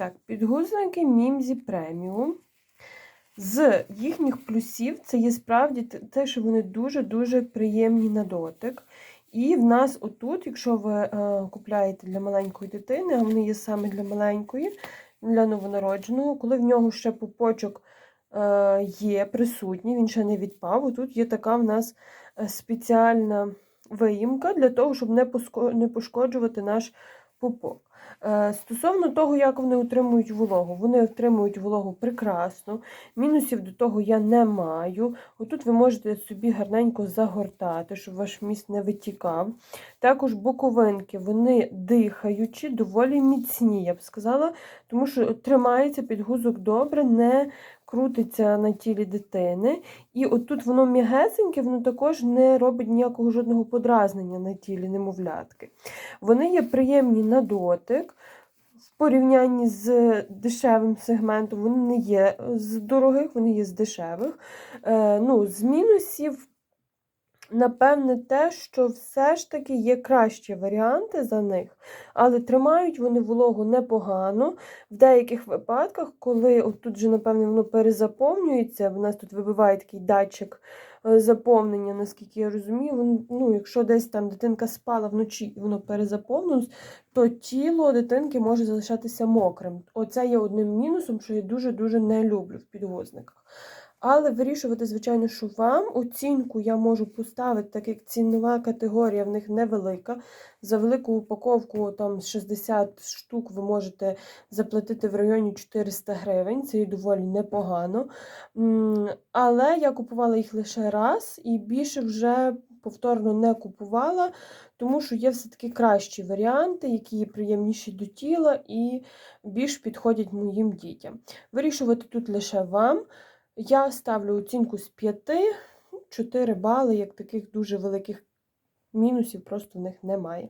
Так, підгузники Мімзі преміум. З їхніх плюсів це є справді те- що вони дуже-дуже приємні на дотик. І в нас отут, якщо ви е, купляєте для маленької дитини, а вони є саме для маленької, для новонародженого, коли в нього ще пупочок е, є присутній, він ще не відпав. Отут є така в нас е, спеціальна виїмка для того, щоб не пошкоджувати наш пупок. Е, Стосовно того, як вони отримують вологу, вони отримують вологу прекрасно. Мінусів до того я не маю. Отут ви можете собі гарненько загортати, щоб ваш міст не витікав. Також боковинки, вони дихаючі, доволі міцні, я б сказала, тому що тримається підгузок добре, не крутиться на тілі дитини. І отут воно м'ягесеньке, воно також не робить ніякого жодного подразнення на тілі немовлятки. Вони є приємні на дотик. В порівнянні з дешевим сегментом, вони не є з дорогих, вони є з дешевих. Е, ну, з мінусів, напевне, те, що все ж таки є кращі варіанти за них, але тримають вони вологу непогано. В деяких випадках, коли от тут же, напевне, воно перезаповнюється, в нас тут вибиває такий датчик е, заповнення, наскільки я розумію, він, ну, якщо десь там дитинка спала вночі і воно перезаповнилось, то тіло дитинки може залишатися мокрим. Оце є одним мінусом, що я дуже-дуже не люблю в підгузниках. Але вирішувати, звичайно, що вам оцінку я можу поставити, так як цінова категорія в них невелика. За велику упаковку там 60 штук ви можете заплатити в районі 400 гривень. Це і доволі непогано. Але я купувала їх лише раз і більше вже повторно не купувала, тому що є все-таки кращі варіанти, які є приємніші до тіла і більш підходять моїм дітям. Вирішувати тут лише вам. Я ставлю оцінку з 5, 4 бали, як таких дуже великих мінусів просто в них немає.